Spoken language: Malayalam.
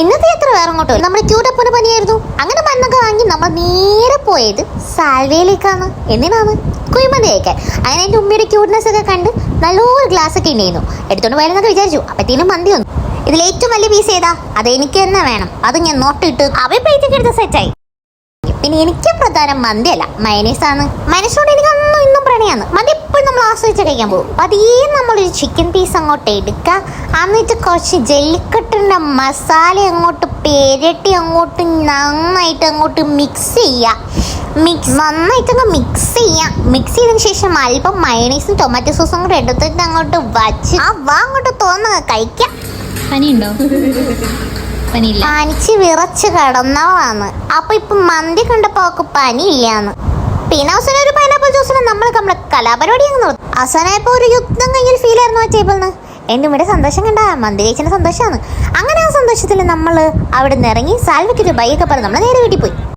ഇന്നത്തെ യാത്ര വേറെ അങ്ങോട്ടോ നമ്മുടെ ക്യൂട്ടപ്പന് പനിയായിരുന്നു. അങ്ങനെ മണ്ണൊക്കെ വാങ്ങി നമ്മൾ നേരെ പോയത് സാൽവേലേക്കാണ് എന്തിനാണ്? കുഴിമന്തി കഴിക്കാൻ. അങ്ങനെ എന്റെ ഉമ്മയുടെ ക്യൂട്ട്നെസ് ഒക്കെ കണ്ട് നല്ലൊരു ഗ്ലാസ് ഒക്കെ ഉണ്ടായിരുന്നു എടുത്തോണ്ട് പോയാലെന്നൊക്കെ വിചാരിച്ചു. അപ്പത്തേനും മന്തി വന്നു. ഇതിൽ ഏറ്റവും വലിയ പീസ് ഏതാ? അത് എനിക്ക് തന്നെ വേണം. അത് ഞാൻ നോട്ടിട്ട് അവ പ്ലേറ്റൊക്കെ സെറ്റായി പിന്നെ എനിക്ക് പ്രധാനം മന്തിയല്ല മയനീസ് ആണ്. മനസ്സോട് എനിക്ക് അന്നും ഇന്നും പ്രണയാണ്. മന്തി നമ്മൾ ആസ്വദിച്ച് കഴിക്കാൻ പോകും. പതിയെ നമ്മളൊരു ചിക്കൻ പീസ് അങ്ങോട്ട് എടുക്കുക എന്നിട്ട് കുറച്ച് ജെല്ലിക്കെട്ടിന്റെ മസാല അങ്ങോട്ട് പെരട്ടി അങ്ങോട്ട് നന്നായിട്ട് അങ്ങോട്ട് മിക്സ് ചെയ്യുക മിക്സ് നന്നായിട്ടൊന്ന് അങ്ങ് മിക്സ് ചെയ്യാം. മിക്സ് ചെയ്തതിന് ശേഷം അല്പം മയണീസും ടൊമാറ്റോ സോസും കൂടെ എടുത്തിട്ട് അങ്ങോട്ട് വച്ച് ആ വാ അങ്ങോട്ട് തോന്നുക കഴിക്കാം. പനിയുണ്ടോ? പനിയില്ല. പനിച്ച് വിറച്ച് കിടന്നവാന്ന് അപ്പൊ ഇപ്പൊ മന്തി കണ്ടപ്പോ അവക്ക് പനിയില്ലാന്ന്. പിന്നെ അവസാനം ഒരു പൈനാപ്പിൾ ജ്യൂസിന് നമ്മൾ നമ്മുടെ കലാപരിപാടി അങ്ങ് നിർത്തി അവസാനമായപ്പോൾ ഒരു യുദ്ധം കഴിഞ്ഞൊരു ഫീൽ ആയിരുന്നു ആ ടേബിളിന് എന്റെ ഇവിടെ സന്തോഷം കണ്ട മന്തി കഴിച്ചിന്റെ സന്തോഷമാണ്. അങ്ങനെ ആ സന്തോഷത്തിൽ നമ്മൾ അവിടെ നിന്ന് ഇറങ്ങി സാൽവയ്ക്ക് ഒരു ബൈക്കൊക്കെ പറഞ്ഞ് നമ്മൾ നേരെ വീട്ടിൽ പോയി.